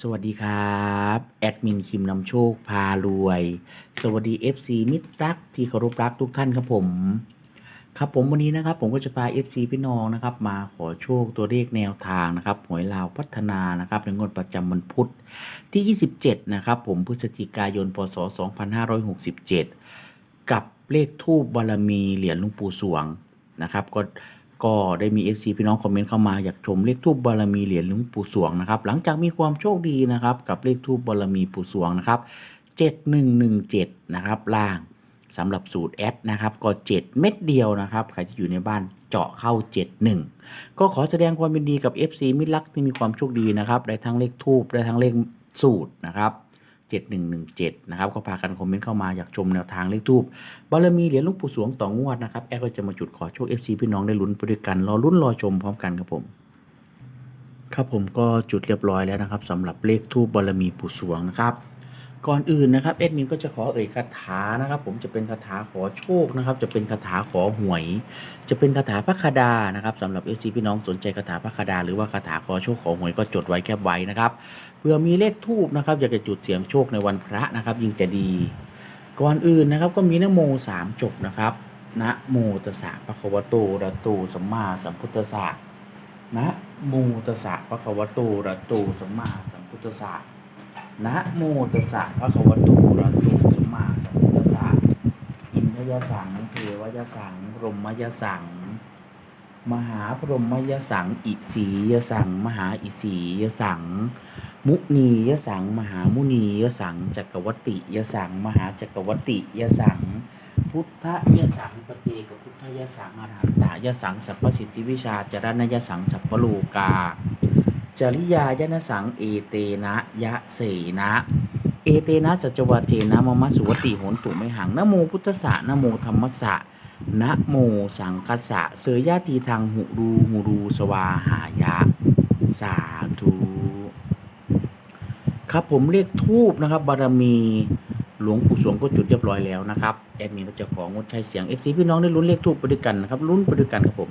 สวัสดีครับ แอดมินคิมนำโชคพารวย สวัสดี FC มิตรรักที่เคารพรักทุกท่านครับผม ครับผมวันนี้นะครับ ผมก็จะพา FC พี่น้องนะครับ มาขอโชคตัวเลขแนวทางนะครับหวยลาวพัฒนานะครับในงวดประจำวันพุธที่ 27 นะครับ ผมพฤศจิกายนพศ 2567 กับเลขทูบบารมีเหรียญลุงปู่สวงนะครับ ก็ ก็ได้มี FC พี่น้องคอมเมนต์เข้ามาอยากชมเลขทูบบารมีเหรียญหลุงปู่สวงนะครับหลังจากมีความโชคดีนะครับกับเลขทูบบารมีปู่สวงนะครับ7117นะครับล่างสำหรับสูตรแอดนะครับก็ 7 เม็ดเดียวนะครับใครที่อยู่ในบ้านเจาะเข้า 71 ก็ขอแสดงความยินดีกับ FC มิตรรักที่มีความโชคดีนะครับได้ทั้งเลขทูบได้ทั้งเลขสูตรนะครับ 7117 นะครับ ก็พากันคอมเมนต์เข้ามาอยากชมแนวทางเลขทูบบารมีเหรียญลูกปู่สวงต่องวดนะครับแอดก็จะมาจุดขอโชค FC พี่น้องได้ลุ้นไปด้วยกัน รอลุ้นรอชมพร้อมกันครับผม ครับผมก็จุดเรียบร้อยแล้วนะครับสำหรับเลขทูบบารมีปู่สวงนะครับ ก่อนอื่นนะครับเอ็ดมินก็จะขอเอ่ยคาถานะครับ ผมจะเป็นคาถาขอโชคนะครับ จะเป็นคาถาขอหวย จะเป็นคาถาพระคดานะครับสำหรับเอซีพี่น้องสนใจคาถาพระคดา หรือว่าคาถาขอโชคขอหวยก็จดไว้แคบไว้นะครับเผื่อมีเลขทูบนะครับอยากจะจุดเสียงโชคในวันพระนะครับ ยิ่งจะดี ก่อนอื่นนะครับก็มีนโมสามจบนะครับนะโมตสสะปะคะวะโตระโตสัมมาสัมพุทธสะนะโมตสสะปะคะวะโตระโตสัมมาสัมพุทธัสสะ นะโมตัสสะภะควตอะระหะโตสัมมาสัมพุทธัสสะอินทยสังเทวยสังพรหมยสัง มหาพรหมยสัง อิสียสัง มหาอิสียสัง มุนียสัง มหามุนียสัง จักรวติยสัง มหาจักรวติยสัง พุทธยสังปฏิกับพุทธยสังอรหันตายสังสัพพสิทธิวิชาจรณยสังสัพพโลกา จริยายนสังเอเตนะยะเสนะ เอเตนะสัจวาเจนะมมะสุวติโหนตุไม่หังนโมพุทธสะนโมธรรมสะนะโมสังคัสสะเสยยะทีทางหุรูหุรูสวาหายะ สาธุครับผมเรียกทูบนะครับ บารมีหลวงปู่สวงก็จุดเรียบร้อยแล้วนะครับแอดมินก็จะของดใช้เสียง FC พี่น้องได้ลุ้นเลขทูบไปด้วยกันนะครับลุ้นไปด้วยกันครับผม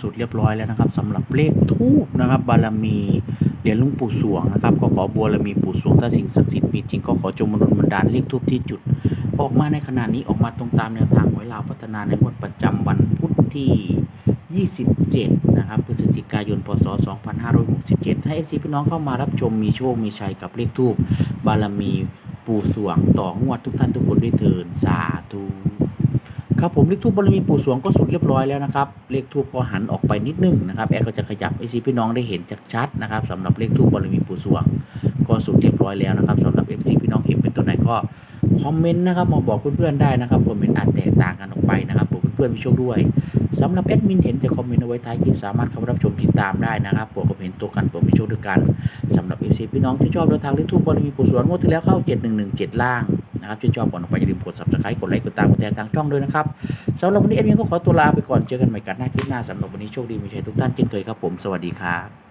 สุดเรียบร้อยแล้วนะครับสำหรับเลขทูบนะครับ บารมีเหรียญลุงปู่สวงนะครับก็ขอบารมีปู่สวงถ้าสิ่งศักดิ์สิทธิ์มีจริงก็ขอจงมนุนบันดาลเลขทูบที่จุด ออกมาในขณะนี้ออกมาตรงตามแนวทางหวยลาวพัฒนาในงวดประจำวันพุธที่ 27 นะครับพฤศจิกายน พศ 2567ให้ FC พี่น้องเข้ามารับชมมีโชค มีชัยกับเลขทูบบารมีปู่สวงต่องวดทุกท่านทุกคนด้วยเทินสาธุ ครับผมเลขทูบบารมีปู่สวงก็สุดเรียบร้อยแล้วนะครับเลขทูบก็หันออกไปนิดนึงนะครับแอดก็จะขยับให้ซีพี่น้องได้เห็นชัดๆนะครับสำหรับเลขทูบบารมีปู่สวง ก็สุดเรียบร้อยแล้วนะครับสำหรับ FC พี่น้องเห็นเป็นตัวไหนก็คอมเมนต์นะครับมาบอกเพื่อนๆได้นะครับคอมเมนต์อาจแตกต่างกันออกไปนะครับผมเพื่อนๆมีโชคด้วยสำหรับแอดมินเห็นจะคอมเมนต์เอาไว้ท้ายคลิปสามารถเข้ารับชมติดตามได้นะครับโปรดคอมเมนตัวกันโปรดมีโชคด้วยกันสำหรับ FC พี่น้องที่ชอบเดินทางเลขทูบบารมีปู่สวนงวดที่แล้วเข้า 7117 ล่าง นะครับชื่นชอบก่อนออกไปอย่าลืมกด subscribe กดไลค์กดตามกดแชร์ทางช่องด้วยนะครับสำหรับวันนี้เอ็มยังก็ขอตัวลาไปก่อนเจอกันใหม่กันหน้าคลิปหน้าสำหรับวันนี้โชคดีมีชัยทุกท่านเช่นเคยครับผมสวัสดีครับ